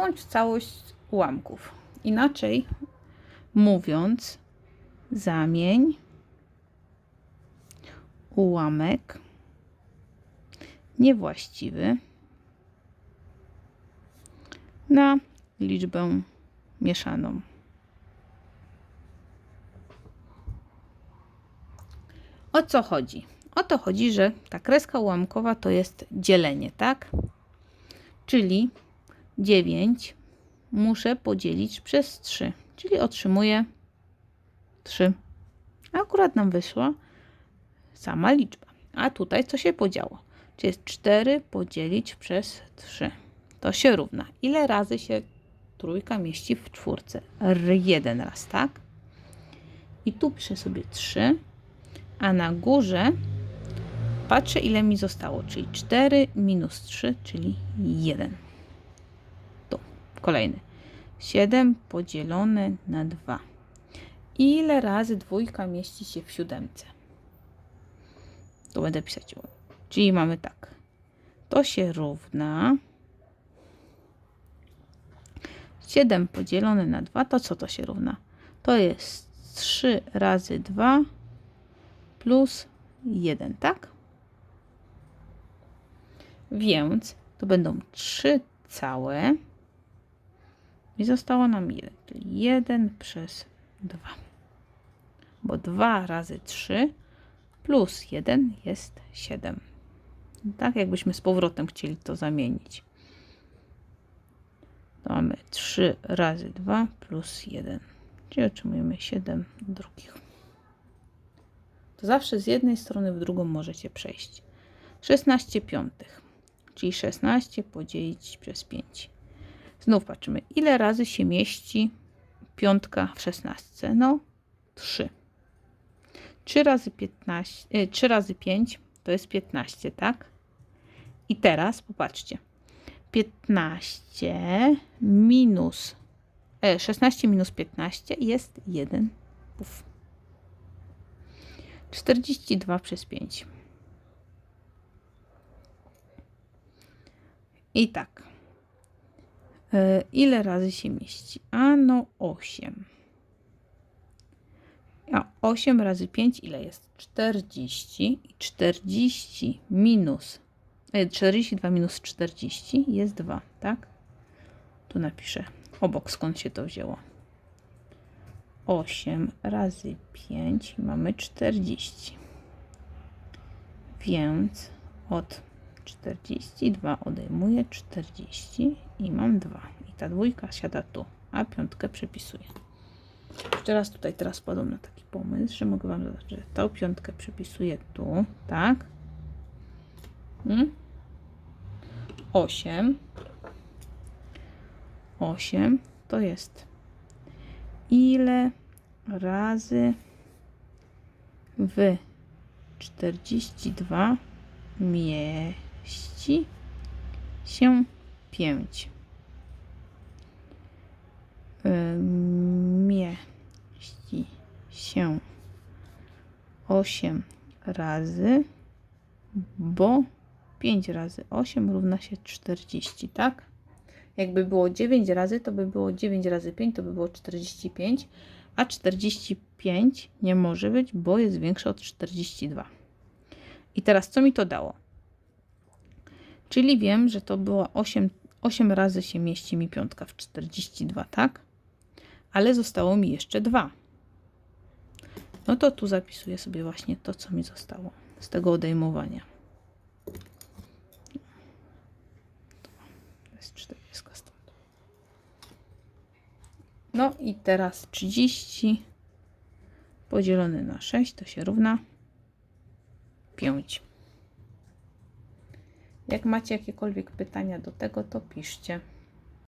Łącz całość ułamków. Inaczej mówiąc, zamień ułamek niewłaściwy na liczbę mieszaną. O co chodzi? O to chodzi, że ta kreska ułamkowa to jest dzielenie, tak? Czyli 9 muszę podzielić przez 3, czyli otrzymuję 3. Akurat nam wyszła sama liczba. A tutaj co się podziało? Czy jest 4 podzielić przez 3? To się równa. Ile razy się trójka mieści w czwórce? R jeden raz, tak? I tu piszę sobie 3, a na górze patrzę ile mi zostało, czyli 4 minus 3, czyli 1. Kolejny. 7 podzielone na 2. Ile razy dwójka mieści się w siódemce? Tu będę pisać. Czyli mamy tak. To się równa 7 podzielone na 2, to co to się równa? To jest 3 razy 2 plus 1, tak? Więc to będą 3 całe i zostało nam 1, czyli 1 przez 2. Bo 2 razy 3 plus 1 jest 7. Tak jakbyśmy z powrotem chcieli to zamienić. To mamy 3 razy 2 plus 1, czyli otrzymujemy 7 drugich. To zawsze z jednej strony w drugą możecie przejść. 16 piątych, czyli 16 podzielić przez 5. Znów patrzymy, ile razy się mieści piątka w 16. No, 3. 3 razy 15, y, 3 razy 5 to jest 15, tak? I teraz popatrzcie. 15 minus e, 16 minus 15 jest 1 puf. 42 przez 5. I tak. E, ile razy się mieści? A no 8. A 8 razy 5 ile jest? 40. I 40 minus e, 42 minus 40 jest 2, tak? Tu napiszę obok skąd się to wzięło. 8 razy 5 mamy 40. Więc od 42 odejmuję 40 i mam 2. I ta dwójka siada tu, a piątkę przepisuję. Teraz tutaj teraz padłem na taki pomysł, że mogę Wam zadać, że tą piątkę przypisuję tu, tak? Hmm? 8. 8 to jest ile razy w 42 mieści się 5. Mieści się 8 razy, bo 5 razy 8 równa się 40, tak? Jakby było 9 razy, to by było 9 razy 5, to by było 45, a 45 nie może być, bo jest większe od 42. I teraz co mi to dało? Czyli wiem, że to było 8, 8 razy się mieści mi piątka w 42, tak? Ale zostało mi jeszcze 2. No to tu zapisuję sobie właśnie to, co mi zostało z tego odejmowania. To jest 40 stąd. No i teraz 30 podzielone na 6 to się równa 5. Jak macie jakiekolwiek pytania do tego, to piszcie.